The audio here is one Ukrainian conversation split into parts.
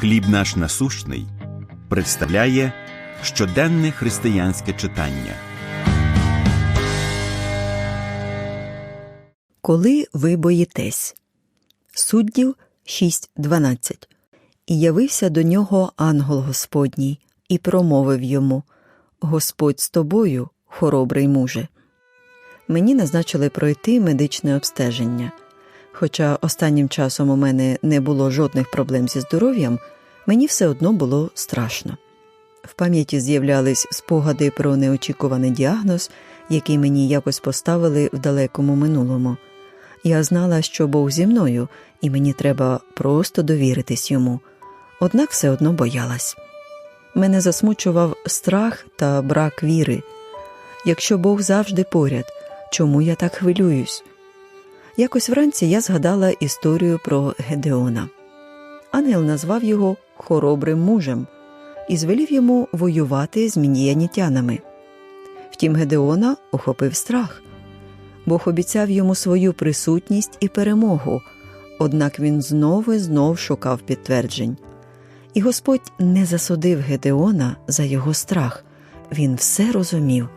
Хліб наш насущний представляє щоденне християнське читання. Коли ви боїтесь. Суддів 6.12. І явився до нього ангел Господній, і промовив йому Господь з тобою, хоробрий муже. Мені назначили пройти медичне обстеження. Хоча останнім часом у мене не було жодних проблем зі здоров'ям, мені все одно було страшно. В пам'яті з'являлись спогади про неочікуваний діагноз, який мені якось поставили в далекому минулому. Я знала, що Бог зі мною, і мені треба просто довіритись йому, однак все одно боялась. Мене засмучував страх та брак віри. Якщо Бог завжди поряд, чому я так хвилююсь? Якось вранці я згадала історію про Гедеона. Ангел назвав його хоробрим мужем і звелів йому воювати з мініянітянами. Втім, Гедеона охопив страх. Бог обіцяв йому свою присутність і перемогу, однак він знову і знов шукав підтверджень. І Господь не засудив Гедеона за його страх, він все розумів.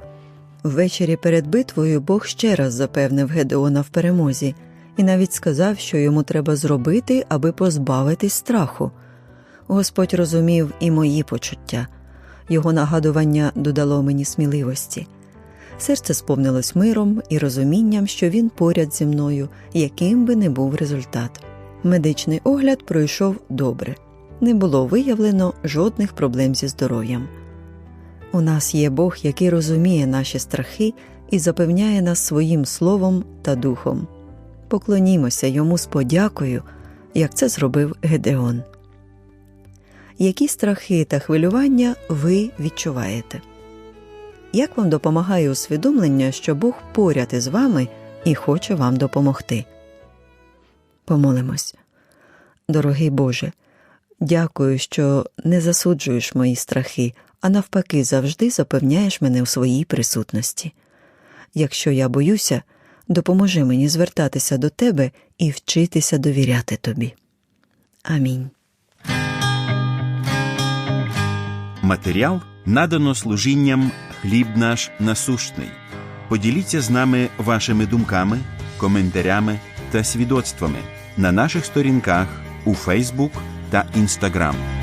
Ввечері перед битвою Бог ще раз запевнив Гедеона в перемозі і навіть сказав, що йому треба зробити, аби позбавитись страху. Господь розумів і мої почуття, його нагадування додало мені сміливості. Серце сповнилось миром і розумінням, що він поряд зі мною, яким би не був результат. Медичний огляд пройшов добре, не було виявлено жодних проблем зі здоров'ям. У нас є Бог, який розуміє наші страхи і запевняє нас своїм словом та духом. Поклонімося йому з подякою, як це зробив Гедеон. Які страхи та хвилювання ви відчуваєте? Як вам допомагає усвідомлення, що Бог поряд із вами і хоче вам допомогти? Помолимось. Дорогий Боже, дякую, що не засуджуєш мої страхи, а навпаки, завжди запевняєш мене у своїй присутності. Якщо я боюся, допоможи мені звертатися до тебе і вчитися довіряти тобі. Амінь. Матеріал надано служінням Хліб наш насущний. Поділіться з нами вашими думками, коментарями та свідоцтвами на наших сторінках у Фейсбук та Інстаграм.